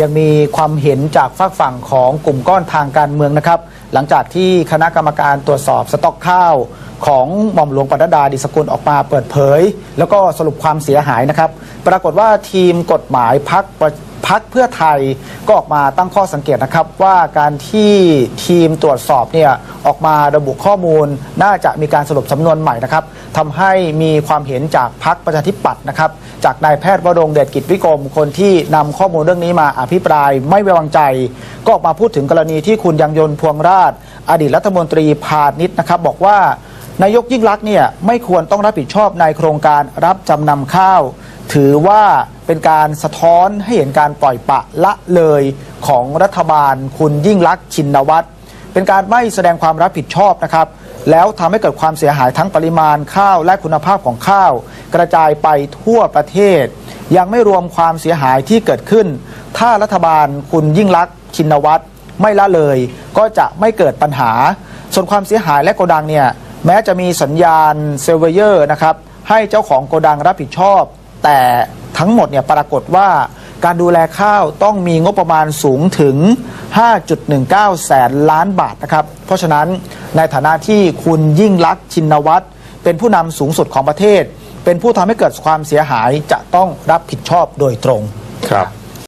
ยังมีความเห็นจากฝากฝั่งของกลุ่มก้อนทางการเมืองนะครับ หลังจากที่คณะกรรมการตรวจสอบสต็อกข้าวของหม่อมหลวงปนัดดาดิสกุลออกมาเปิดเผย แล้วก็สรุปความเสียหายนะครับ ปรากฏว่าทีมกฎหมายพัก พักเพื่อไทยก็ออกมาตั้งข้อสังเกตนะครับ ว่าการที่ทีมตรวจสอบเนี่ยออกมาระบุข้อมูล น่าจะมีการสรุปสำนวนใหม่นะครับทำให้มีความเห็นจากพักประชาธิปัตย์นะครับ จากนายแพทย์วรงเดชกิจวิกรม คนที่นำข้อมูลเรื่องนี้มาอภิปรายไม่ไว้วางใจ ก็ออกมาพูดถึงกรณีที่คุณยังยนต์พวงราช อดีตรัฐมนตรีพาณิชย์นะครับ บอกว่านายกยิ่งลักษณ์เนี่ยไม่ควรต้องรับผิดชอบในโครงการรับจำนำข้าว ถือว่าเป็นการสะท้อนให้เห็นการปล่อยปะละเลยของรัฐบาลคุณยิ่งลักษณ์ชินวัตรเป็นการไม่แสดงความรับผิดชอบนะครับ แล้วทำให้เกิดความเสียหายทั้งปริมาณข้าวและคุณภาพของข้าว กระจายไปทั่วประเทศ ยังไม่รวมความเสียหายที่เกิดขึ้น ถ้ารัฐบาลคุณยิ่งลักษณ์ชินวัตรไม่ละเลย ก็จะไม่เกิดปัญหา ส่วนความเสียหายและโกดังเนี่ยแม้จะมีสัญญาณเซลเวเยอร์นะครับให้เจ้าของโกดังรับผิดชอบ แต่ทั้งหมดเนี่ยปรากฏว่าการดูแลข้าวต้องมีงบประมาณสูงถึง 5.19 แสนล้านบาทนะครับ เพราะฉะนั้นในฐานะที่คุณยิ่งลักษณ์ชินวัตรเป็นผู้นำสูงสุดของประเทศ เป็นผู้ทำให้เกิดความเสียหายจะต้องรับผิดชอบโดยตรงครับ